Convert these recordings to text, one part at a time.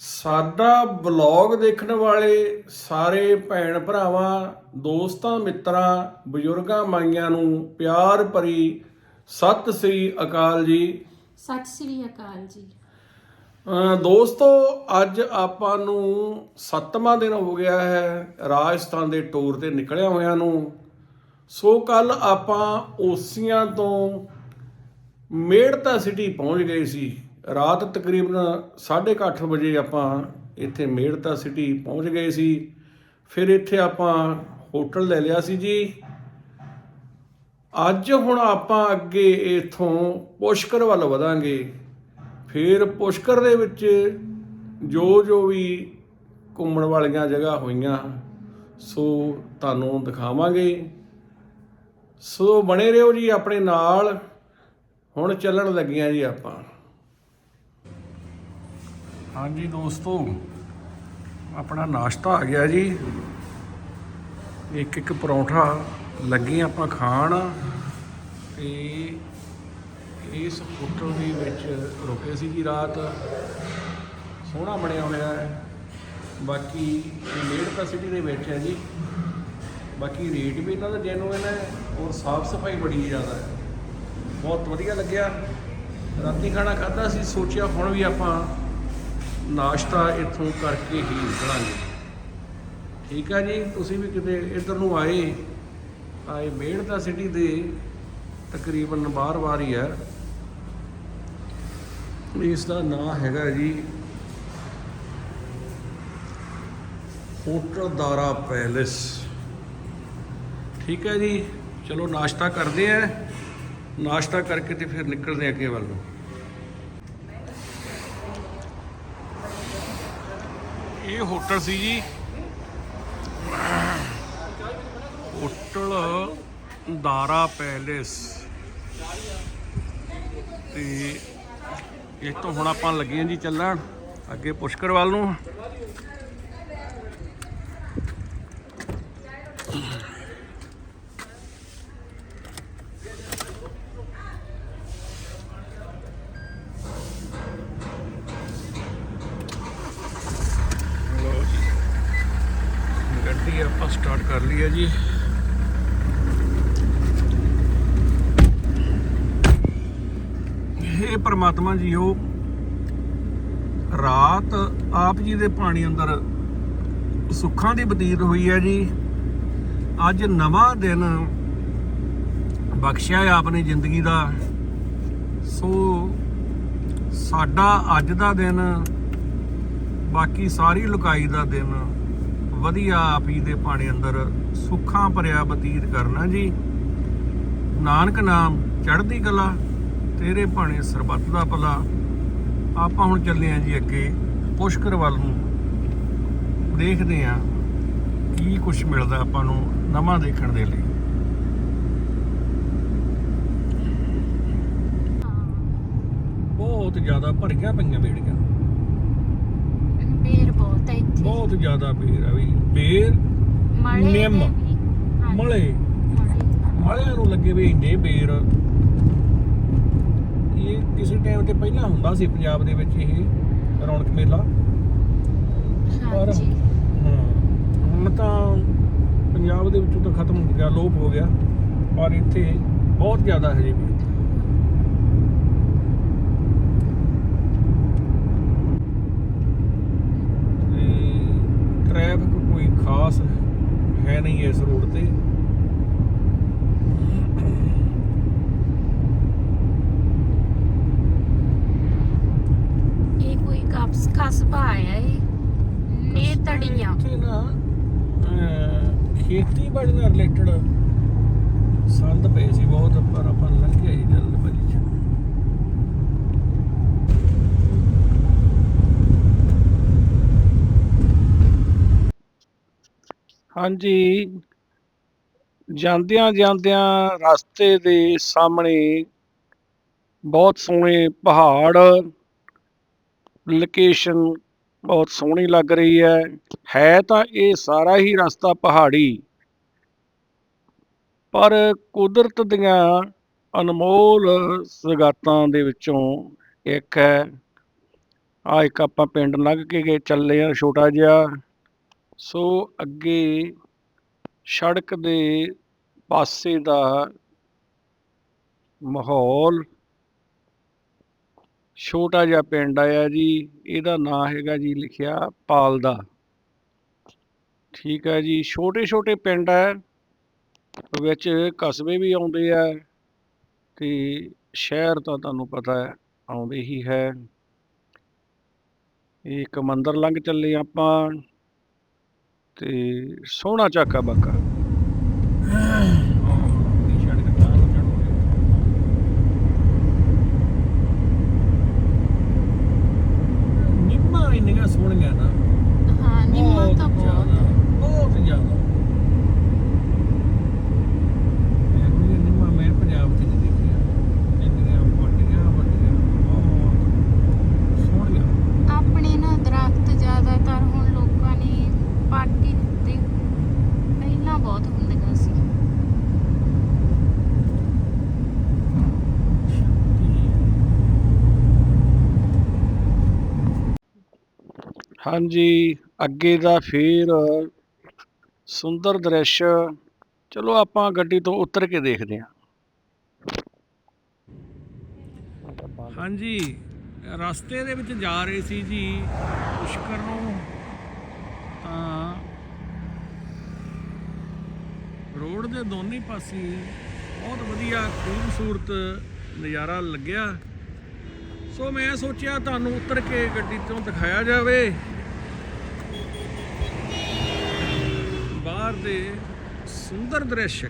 ਸਾਡਾ ਬਲੌਗ ਦੇਖਣ ਵਾਲੇ ਸਾਰੇ ਭੈਣ ਭਰਾਵਾਂ ਦੋਸਤਾਂ ਮਿੱਤਰਾਂ ਬਜ਼ੁਰਗਾਂ ਮਾਈਆਂ ਨੂੰ ਪਿਆਰ ਭਰੀ ਸਤਿ ਸ੍ਰੀ ਅਕਾਲ ਜੀ। ਸਤਿ ਸ੍ਰੀ ਅਕਾਲ ਜੀ। ਦੋਸਤੋ ਅੱਜ ਆਪਾਂ ਨੂੰ ਸੱਤਵਾਂ ਦਿਨ ਹੋ ਗਿਆ ਹੈ ਰਾਜਸਥਾਨ ਦੇ ਟੂਰ ਤੇ ਨਿਕਲਿਆ ਹੋਇਆਂ ਨੂੰ। ਸੋ ਕੱਲ ਆਪਾਂ ਓਸੀਆਂ ਤੋਂ ਮੇੜਤਾ ਸਿਟੀ ਪਹੁੰਚ ਗਏ ਸੀ। ਰਾਤ ਤਕਰੀਬਨ 8:30 ਵਜੇ ਆਪਾਂ ਇੱਥੇ ਮੇੜਤਾ ਸਿਟੀ ਪਹੁੰਚ ਗਏ ਸੀ। ਫਿਰ ਇੱਥੇ ਆਪਾਂ ਹੋਟਲ ਲੈ ਲਿਆ ਸੀ ਜੀ। ਅੱਜ ਹੁਣ ਆਪਾਂ ਅੱਗੇ ਇਥੋਂ ਪੁਸ਼ਕਰ ਵੱਲ ਵਧਾਂਗੇ। ਫਿਰ ਪੁਸ਼ਕਰ ਦੇ ਵਿੱਚ ਜੋ ਜੋ ਵੀ ਘੁੰਮਣ ਵਾਲੀਆਂ ਜਗ੍ਹਾ ਹੋਈਆਂ, ਸੋ ਤੁਹਾਨੂੰ ਦਿਖਾਵਾਂਗੇ। ਸੋ ਬਣੇ ਰਹੋ ਜੀ ਆਪਣੇ ਨਾਲ। ਹੁਣ ਚੱਲਣ ਲੱਗੀਆਂ ਜੀ ਆਪਾਂ। ਹਾਂਜੀ ਦੋਸਤੋ, ਆਪਣਾ ਨਾਸ਼ਤਾ ਆ ਗਿਆ ਜੀ। ਇੱਕ ਇੱਕ ਪਰੌਂਠਾ ਲੱਗੇ ਆਪਾਂ ਖਾਣ ਤੇ ਇਸ ਹੋਟਲ ਦੇ ਵਿੱਚ ਰੁਕੇ ਸੀ ਜੀ ਰਾਤ। ਸੋਹਣਾ ਬਣਿਆ ਹੋਇਆ ਹੈ। ਬਾਕੀ ਇਹ ਮੇੜਤਾ ਸਿਟੀ ਦੇ ਵਿੱਚ ਹੈ ਜੀ। ਬਾਕੀ ਰੇਟ ਵੀ ਇਹਨਾਂ ਦਾ ਜੈਨੂਇਨ ਹੈ ਔਰ ਸਾਫ਼ ਸਫ਼ਾਈ ਬੜੀ ਜ਼ਿਆਦਾ ਹੈ। ਬਹੁਤ ਵਧੀਆ ਲੱਗਿਆ। ਰਾਤੀ ਖਾਣਾ ਖਾਧਾ ਸੀ, ਸੋਚਿਆ ਹੁਣ ਵੀ ਆਪਾਂ ਨਾਸ਼ਤਾ ਇੱਥੋਂ ਕਰਕੇ ਹੀ ਨਿਕਲਾਂਗੇ। ਠੀਕ ਹੈ ਜੀ, ਤੁਸੀਂ ਵੀ ਕਿਤੇ ਇੱਧਰ ਨੂੰ ਆਏ ਆਏ ਇਹ ਮੇੜਤਾ ਸਿਟੀ ਦੇ ਤਕਰੀਬਨ ਬਾਰ-ਬਾਰ ਹੀ ਹੈ। ਇਸ ਦਾ ਨਾਮ ਹੈਗਾ ਜੀ ਹੋਟਲ ਦਾਰਾ ਪੈਲੇਸ। ਠੀਕ ਹੈ ਜੀ, ਚਲੋ ਨਾਸ਼ਤਾ ਕਰਦੇ ਆ। ਨਾਸ਼ਤਾ ਕਰਕੇ ਤੇ ਫਿਰ ਨਿਕਲਦੇ ਅੱਗੇ ਵੱਲ ਨੂੰ। ਇਹ ਹੋਟਲ ਸੀ ਜੀ। Hotel Dara palace. ਤੇ ਇਸ ਤੋਂ ਹੁਣ ਆਪਾਂ ਲੱਗੇ ਹਾਂ ਜੀ ਚੱਲਣ ਅੱਗੇ ਪੁਸ਼ਕਰ ਵੱਲ ਨੂੰ ਲਓ ਜੀ ਗੱਡੀ ਆਪਾਂ ਸਟਾਰਟ ਕਰ ਲਈ ਹੈ ਜੀ। ਇਹ ਪਰਮਾਤਮਾ ਜੀ ਜੀਓ, ਰਾਤ ਆਪ ਜੀ ਦੇ ਪਾਣੀ ਅੰਦਰ ਸੁੱਖਾਂ ਦੀ ਬਤੀਤ ਹੋਈ ਹੈ ਜੀ। ਅੱਜ ਨਵਾਂ ਦਿਨ ਬਖਸ਼ਿਆ ਹੈ ਆਪਣੀ ਜ਼ਿੰਦਗੀ ਦਾ। ਸੋ ਸਾਡਾ ਅੱਜ ਦਾ ਦਿਨ, ਬਾਕੀ ਸਾਰੀ ਲੁਕਾਈ ਦਾ ਦਿਨ ਵਧੀਆ ਆਪ ਹੀ ਦੇ ਪਾਣੀ ਅੰਦਰ ਸੁੱਖਾਂ ਭਰਿਆ ਬਤੀਤ ਕਰਨਾ ਜੀ। ਨਾਨਕ ਨਾਮ ਚੜ੍ਹਦੀ ਕਲਾ, ਤੇਰੇ ਭਾਣੇ ਸਰਬੱਤ ਦਾ ਭਲਾ। ਆਪਾਂ ਹੁਣ ਚੱਲੇ ਆਂ ਜੀ ਅੱਗੇ ਪੁਸ਼ਕਰ ਵੱਲ ਨੂੰ। ਦੇਖਦੇ ਆਂ ਕੀ ਕੁਝ ਮਿਲਦਾ ਆਪਾਂ ਨੂੰ ਨਵਾਂ ਦੇਖਣ ਦੇ ਲਈ। ਬਹੁਤ ਜ਼ਿਆਦਾ ਭਰੀਆਂ ਪਈਆਂ ਬੇੜੀਆਂ ਬਹੁਤ ਜ਼ਿਆਦਾ ਬੇਰ ਆ ਵੀ ਬੇਰ ਨਿੰਮ, ਮਲੇ। ਮਲੇ। ਮਲਿਆਂ ਨੂੰ ਲੱਗੇ ਵੀ ਇੰਨੇ ਬੇਰ। ਇਹ ਕਿਸੇ ਟਾਈਮ ਤੇ ਪਹਿਲਾਂ ਹੁੰਦਾ ਸੀ ਪੰਜਾਬ ਦੇ ਵਿੱਚ ਇਹ ਰੌਣਕ ਮੇਲਾ। ਪਰ ਹੁਣ ਤਾਂ ਪੰਜਾਬ ਦੇ ਵਿੱਚੋਂ ਤਾਂ ਖਤਮ ਹੋ ਗਿਆ ਲੋਪ ਹੋ ਗਿਆ। ਪਰ ਇੱਥੇ ਬਹੁਤ ਜ਼ਿਆਦਾ ਹਜੇ ਵੀ ਤੇ ਟ੍ਰੈਫਿਕ ਕੋਈ ਖਾਸ ਹੈ ਨਹੀਂ ਇਸ ਰੋਡ ਤੇ। ਇਹ ਕੋਈ ਕਪਸ ਕਸਬਾ ਹੈ ਇਹ ਤੜੀਆਂ। ਇੱਥੇ ਨਾ ਖੇਤੀਬਾੜੀ ਨਾਲ ਰਿਲੇਟਡ ਸੰਦ ਪਏ ਸੀ ਬਹੁਤ ਪਰ ਆਪਾਂ ਲੰਘ ਗਏ ਜਲਦਬਾਜ਼ੀ ਹਾਂਜੀ। ਜਾਂਦਿਆਂ ਜਾਂਦਿਆਂ ਰਸਤੇ ਦੇ ਸਾਹਮਣੇ ਬਹੁਤ ਸੋਹਣੇ ਪਹਾੜ ਲੋਕੇਸ਼ਨ ਬਹੁਤ ਸੋਹਣੀ ਲੱਗ ਰਹੀ ਹੈ। ਹੈ ਤਾਂ ਇਹ ਸਾਰਾ ਹੀ ਰਸਤਾ ਪਹਾੜੀ। ਪਰ ਕੁਦਰਤ ਦੀਆਂ ਅਨਮੋਲ ਸੁਗਾਤਾਂ ਦੇ ਵਿੱਚੋਂ ਇੱਕ ਹੈ। ਆ ਇੱਕ ਆਪਾਂ ਪਿੰਡ ਲੰਘ ਕੇ ਗਏ, ਚੱਲੇ ਆ ਛੋਟਾ ਜਿਹਾ। ਸੋ ਅੱਗੇ ਸੜਕ ਦੇ ਪਾਸੇ ਦਾ ਮਾਹੌਲ ਛੋਟਾ ਜਿਹਾ ਪਿੰਡ ਆਇਆ ਜੀ, ਇਹਦਾ ਨਾਂ ਹੈਗਾ ਜੀ ਲਿਖਿਆ ਪਾਲਦਾ। ਠੀਕ ਹੈ ਜੀ ਛੋਟੇ ਛੋਟੇ ਪਿੰਡ ਹੈ, ਵਿੱਚ ਕਸਬੇ ਵੀ ਆਉਂਦੇ ਆ ਤੇ ਸ਼ਹਿਰ ਤਾਂ ਤੁਹਾਨੂੰ ਪਤਾ ਹੈ ਆਉਂਦੇ ਹੀ ਹੈ। ਇਹ ਇੱਕ ਮੰਦਰ ਲੰਘ ਚੱਲੇ ਆਪਾਂ। ਤੇ ਸੋਹਣਾ ਝਾਕਾ ਬਾਕਾ ਨਿੰਮਾ ਇੰਨੀਆਂ ਸੋਹਣੀਆਂ ਨਾ ਹਾਂ ਨਿੰਮਾ ਤਾਂ ਬਹੁਤ ਜ਼ਿਆਦਾ, ਬਹੁਤ ਜ਼ਿਆਦਾ ਇਹੋ ਜਿਹੇ ਨਿੰਮਾ ਮੈਂ ਪੰਜਾਬ 'ਚ ਨਹੀਂ ਦੇਖਿਆ ਇੰਨੀਆਂ ਵੱਡੀਆਂ ਵੱਡੀਆਂ ਬਹੁਤ ਸੋਹਣੀਆਂ ਆਪਣੇ ਨਾ ਦਰਖਤ ਜ਼ਿਆਦਾਤਰ ਹੁਣ ਲੋਕਾਂ ਨੇ ਪਾਰਟੀ ਦਿੱਤੇ ਪਹਿਲਾਂ ਬਹੁਤ ਹੁੰਦੀਆਂ ਸੀ ਹਾਂਜੀ, ਅੱਗੇ ਦਾ ਫੇਰ ਸੁੰਦਰ ਦ੍ਰਿਸ਼। ਚਲੋ ਆਪਾਂ ਗੱਡੀ ਤੋਂ ਉਤਰ ਕੇ ਦੇਖਦੇ ਹਾਂ। ਹਾਂਜੀ, ਰਸਤੇ ਦੇ ਵਿੱਚ ਜਾ ਰਹੇ ਸੀ ਜੀ। ਪੁਸ਼ਕਰ ਨੂੰ ਤਾਂ ਰੋਡ ਦੇ ਦੋਨੇ ਪਾਸੇ ਬਹੁਤ ਵਧੀਆ, ਖੂਬਸੂਰਤ ਨਜ਼ਾਰਾ ਲੱਗਿਆ। ਸੋ ਮੈਂ ਸੋਚਿਆ ਤੁਹਾਨੂੰ ਉਤਰ ਕੇ ਗੱਡੀ ਤੋਂ ਦਿਖਾਇਆ ਜਾਵੇ। ਬਾਹਰ ਦੇ ਸੁੰਦਰ ਦ੍ਰਿਸ਼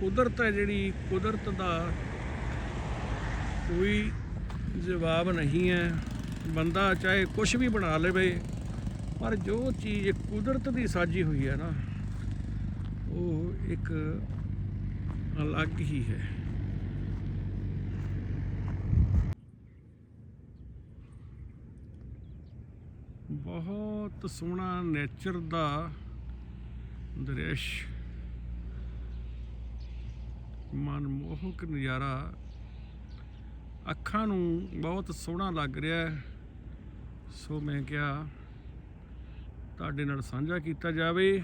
ਕੁਦਰਤ ਹੈ ਜਿਹੜੀ, ਕੁਦਰਤ ਦਾ ਕੋਈ ਜਵਾਬ ਨਹੀਂ ਹੈ। ਬੰਦਾ ਚਾਹੇ ਕੁਝ ਵੀ ਬਣਾ ਲਵੇ, ਪਰ ਜੋ ਚੀਜ਼ ਕੁਦਰਤ ਦੀ ਸਾਜੀ ਹੋਈ ਹੈ ਨਾ, ਉਹ ਇੱਕ ਅਲੱਗ ਹੀ ਹੈ। ਬਹੁਤ ਸੋਹਣਾ ਨੇਚਰ ਦਾ ਦ੍ਰਿਸ਼। ਮਨਮੋਹਕ ਨਜ਼ਾਰਾ। ਅੱਖਾਂ ਨੂੰ ਬਹੁਤ ਸੋਹਣਾ ਲੱਗ ਰਿਹਾ ਹੈ। ਸੋ ਮੈਂ ਕਿਹਾ, ਤੁਹਾਡੇ ਨਾਲ ਸਾਂਝਾ ਕੀਤਾ ਜਾਵੇ।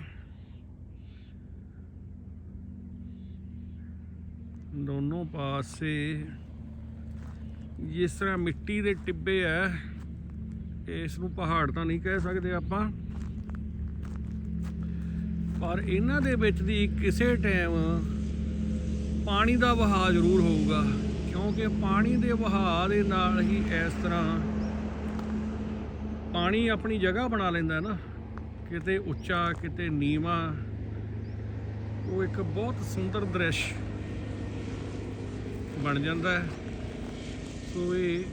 ਦੋਨੋਂ ਪਾਸੇ ਜਿਸ ਤਰ੍ਹਾਂ ਮਿੱਟੀ ਦੇ ਟਿੱਬੇ ਐ ਇਸ ਨੂੰ ਪਹਾੜ ਤਾਂ ਨਹੀਂ ਕਹਿ ਸਕਦੇ ਆਪਾਂ। ਪਰ ਇਹਨਾਂ ਦੇ ਵਿੱਚ ਦੀ ਕਿਸੇ ਟਾਈਮ ਪਾਣੀ ਦਾ ਵਹਾਅ ਜ਼ਰੂਰ ਹੋਊਗਾ, ਕਿਉਂਕਿ ਪਾਣੀ ਦੇ ਵਹਾਅ ਦੇ ਨਾਲ ਹੀ ਇਸ ਤਰ੍ਹਾਂ ਪਾਣੀ ਆਪਣੀ ਜਗ੍ਹਾ ਬਣਾ ਲੈਂਦਾ ਨਾ, ਕਿਤੇ ਉੱਚਾ, ਕਿਤੇ ਨੀਵਾਂ, ਉਹ ਇੱਕ ਬਹੁਤ ਸੁੰਦਰ ਦ੍ਰਿਸ਼ ਬਣ ਜਾਂਦਾ ਹੈ। ਸੋ ਇਹ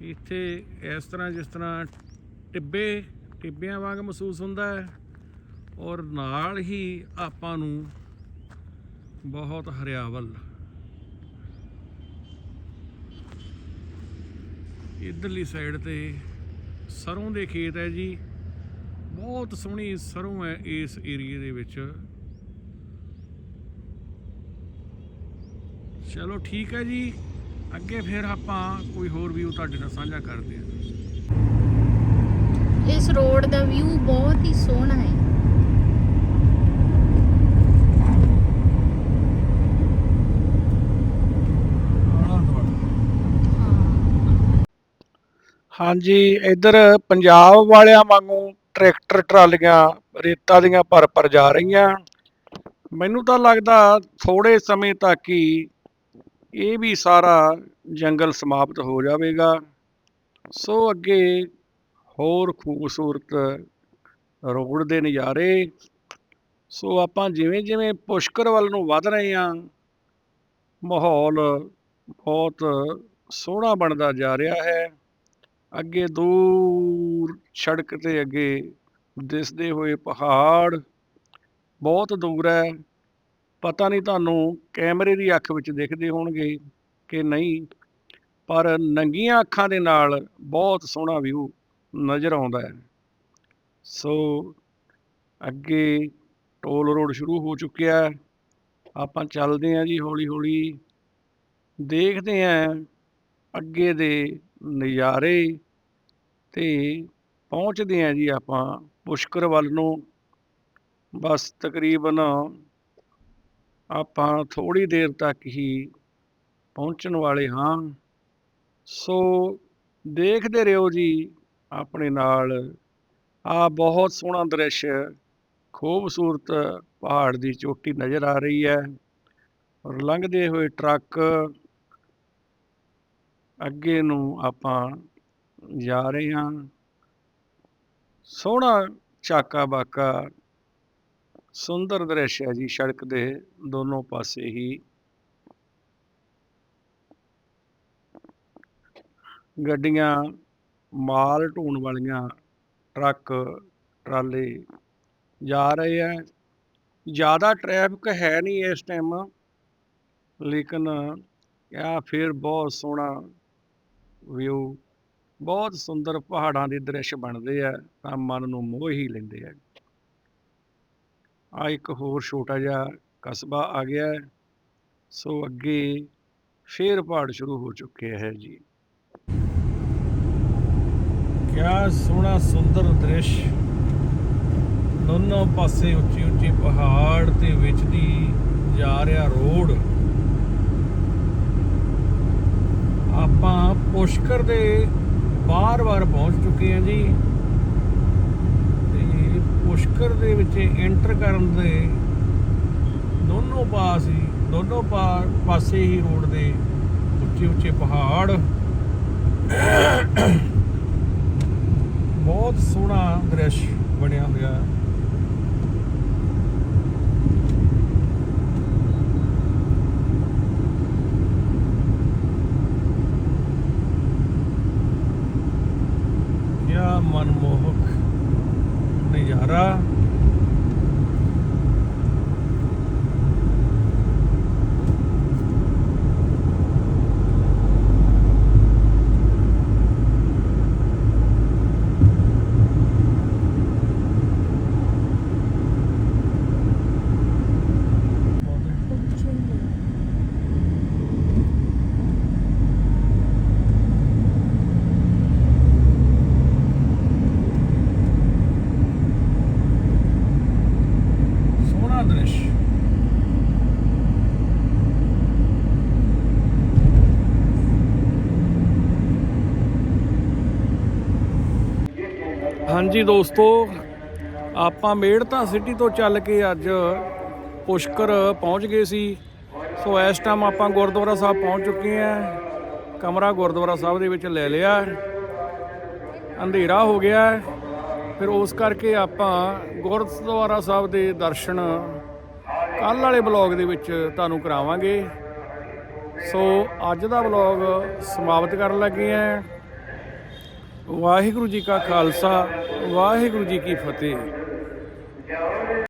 ਇੱਥੇ ਇਸ ਤਰ੍ਹਾਂ ਜਿਸ ਤਰ੍ਹਾਂ ਟਿੱਬੇ, ਟਿੱਬਿਆਂ ਵਾਂਗ ਮਹਿਸੂਸ ਹੁੰਦਾ ਹੈ ਔਰ ਨਾਲ ਹੀ ਆਪਾਂ ਨੂੰ ਬਹੁਤ ਹਰਿਆਵਲ। ਇਧਰਲੀ ਸਾਈਡ ਤੇ ਸਰੋਂ ਦੇ ਖੇਤ ਹੈ ਜੀ। ਬਹੁਤ ਸੋਹਣੀ ਸਰੋਂ ਹੈ ਇਸ ਏਰੀਏ ਦੇ ਵਿੱਚ। ਚਲੋ ਠੀਕ ਹੈ ਜੀ। ਅੱਗੇ ਫਿਰ ਆਪਾਂ ਕੋਈ ਹੋਰ ਵੀ ਤੁਹਾਡੇ ਨਾਲ ਸਾਂਝਾ ਕਰਦੇ ਹਾਂ। ਇਸ ਰੋਡ ਦਾ ਵਿਊ ਬਹੁਤ ਹੀ ਸੋਹਣਾ ਹੈ। ਹਾਂ ਹਾਂਜੀ ਇੱਧਰ ਪੰਜਾਬ ਵਾਲਿਆਂ ਵਾਂਗੂ ਟਰੈਕਟਰ ਟਰਾਲੀਆਂ ਰੇਤਾ ਦੀਆਂ ਭਰ ਭਰ ਜਾ ਰਹੀਆਂ। ਮੈਨੂੰ ਤਾਂ ਲੱਗਦਾ ਥੋੜੇ ਸਮੇਂ ਤੱਕ ਹੀ ਇਹ ਵੀ ਸਾਰਾ ਜੰਗਲ ਸਮਾਪਤ ਹੋ ਜਾਵੇਗਾ। ਸੋ ਅੱਗੇ ਹੋਰ ਖੂਬਸੂਰਤ ਰੋਡ ਦੇ ਨਜ਼ਾਰੇ। ਸੋ ਆਪਾਂ ਜਿਵੇਂ ਜਿਵੇਂ ਪੁਸ਼ਕਰ ਵੱਲ ਨੂੰ ਵਧ ਰਹੇ ਹਾਂ, ਮਾਹੌਲ ਬਹੁਤ ਸੋਹਣਾ ਬਣਦਾ ਜਾ ਰਿਹਾ ਹੈ। ਅੱਗੇ ਦੂਰ ਸੜਕ ਤੇ ਅੱਗੇ ਦਿਸਦੇ ਹੋਏ ਪਹਾੜ ਬਹੁਤ ਦੂਰ ਹੈ। ਪਤਾ ਨਹੀਂ ਤੁਹਾਨੂੰ ਕੈਮਰੇ ਦੀ ਅੱਖ ਵਿੱਚ ਦਿਖਦੇ ਹੋਣਗੇ ਕਿ ਨਹੀਂ, ਪਰ ਨੰਗੀਆਂ ਅੱਖਾਂ ਦੇ ਨਾਲ ਬਹੁਤ ਸੋਹਣਾ ਵਿਊ ਨਜ਼ਰ ਆਉਂਦਾ ਹੈ। ਸੋ ਅੱਗੇ ਟੋਲ ਰੋਡ ਸ਼ੁਰੂ ਹੋ ਚੁੱਕਿਆ ਹੈ। ਆਪਾਂ ਚੱਲਦੇ ਹਾਂ ਜੀ ਹੌਲੀ ਹੌਲੀ ਦੇਖਦੇ ਆਂ ਅੱਗੇ ਦੇ ਨਜ਼ਾਰੇ ਤੇ ਪਹੁੰਚਦੇ ਆਂ ਜੀ ਆਪਾਂ ਪੁਸ਼ਕਰ ਵੱਲ ਨੂੰ। ਬਸ ਤਕਰੀਬਨ ਆਪਾਂ ਥੋੜੀ ਦੇਰ ਤੱਕ ਹੀ ਪਹੁੰਚਣ ਵਾਲੇ ਹਾਂ। ਸੋ ਦੇਖਦੇ ਰਹੋ ਜੀ ਆਪਣੇ ਨਾਲ। ਆ ਬਹੁਤ ਸੋਹਣਾ ਦ੍ਰਿਸ਼ ਖੂਬਸੂਰਤ ਪਹਾੜ ਦੀ ਚੋਟੀ ਨਜ਼ਰ ਆ ਰਹੀ ਹੈ। ਔਰ ਲੰਘਦੇ ਹੋਏ ਟਰੱਕ ਅੱਗੇ ਨੂੰ ਆਪਾਂ ਜਾ ਰਹੇ ਹਾਂ। ਸੋਹਣਾ ਚਾਕਾ ਬਾਕਾ ਸੁੰਦਰ ਦ੍ਰਿਸ਼ ਹੈ ਜੀ ਸੜਕ ਦੇ ਦੋਨੋਂ ਪਾਸੇ ਹੀ। ਗੱਡੀਆਂ ਮਾਲ ਢੋਣ ਵਾਲੀਆਂ ਟਰੱਕ, ਟਰਾਲੇ ਜਾ ਰਹੇ ਹੈ। ਜ਼ਿਆਦਾ ਟ੍ਰੈਫਿਕ ਹੈ ਨਹੀਂ ਇਸ ਟਾਈਮ ਲੇਕਿਨ ਆ ਫਿਰ ਬਹੁਤ ਸੋਹਣਾ ਵਿਊ ਬਹੁਤ ਸੁੰਦਰ ਪਹਾੜਾਂ ਦੇ ਦ੍ਰਿਸ਼ ਬਣਦੇ ਆ ਤਾਂ ਮਨ ਨੂੰ ਮੋਹ ਹੀ ਲੈਂਦੇ ਆ ਆ ਇੱਕ ਹੋਰ ਛੋਟਾ ਜਿਹਾ ਕਸਬਾ ਆ ਗਿਆ ਹੈ। ਸੋ ਅੱਗੇ ਫੇਰ ਪਹਾੜ ਸ਼ੁਰੂ ਹੋ ਚੁੱਕੇ ਹੈ ਜੀ। ਕਿਆ ਸੋਹਣਾ ਸੁੰਦਰ ਦ੍ਰਿਸ਼। ਦੋਨੋਂ ਪਾਸੇ ਉੱਚੀ ਉੱਚੀ ਪਹਾੜ ਤੇ ਵਿੱਚ ਦੀ ਜਾ ਰਿਹਾ ਰੋਡ। ਆਪਾਂ ਪੁਸ਼ਕਰ ਦੇ ਬਾਰ-ਬਾਰ ਪਹੁੰਚ ਚੁੱਕੇ ਹਾਂ ਜੀ। ਪੁਸ਼ਕਰ ਦੇ ਵਿੱਚ ਐਂਟਰ ਕਰਨ ਦੇ ਦੋਨੋਂ ਪਾਸ ਹੀ ਦੋਨੋਂ ਪਾ- ਪਾਸੇ ਹੀ ਰੋਡ ਦੇ ਉੱਚੇ ਉੱਚੇ ਪਹਾੜ। ਬਹੁਤ ਸੋਹਣਾ ਦ੍ਰਿਸ਼ ਬਣਿਆ ਹੋਇਆ। ਹੈ ਕਿਆ ਮਨਮੋਹਕ ਨਜ਼ਾਰਾ ਸੋਹਣਾ ਦ੍ਰਿਸ਼ ਹਾਂਜੀ ਦੋਸਤੋ, ਆਪਾਂ ਮੇੜਤਾ ਸਿਟੀ ਤੋਂ ਚੱਲ ਕੇ ਅੱਜ ਪੁਸ਼ਕਰ ਪਹੁੰਚ ਗਏ ਸੀ। ਸੋ ਇਸ ਟਾਈਮ ਆਪਾਂ ਗੁਰਦੁਆਰਾ ਸਾਹਿਬ ਪਹੁੰਚ ਚੁੱਕੇ ਹਾਂ। ਕਮਰਾ ਗੁਰਦੁਆਰਾ ਸਾਹਿਬ ਦੇ ਵਿੱਚ ਲੈ ਲਿਆ। ਅੰਧੇਰਾ ਹੋ ਗਿਆ। ਫਿਰ ਉਸ ਕਰਕੇ ਆਪਾਂ ਗੁਰਦੁਆਰਾ ਸਾਹਿਬ ਦੇ ਦਰਸ਼ਨ ਕੱਲ ਵਾਲੇ ਬਲੌਗ ਦੇ ਵਿੱਚ ਤੁਹਾਨੂੰ ਕਰਾਵਾਂਗੇ। ਸੋ ਅੱਜ ਦਾ ਬਲੌਗ ਸਮਾਪਤ ਕਰਨ ਲੱਗੇ ਆਂ ਵਾਹਿਗੁਰੂ ਜੀ ਕਾ ਖਾਲਸਾ। ਵਾਹਿਗੁਰੂ ਜੀ ਕੀ ਫਤਿਹ।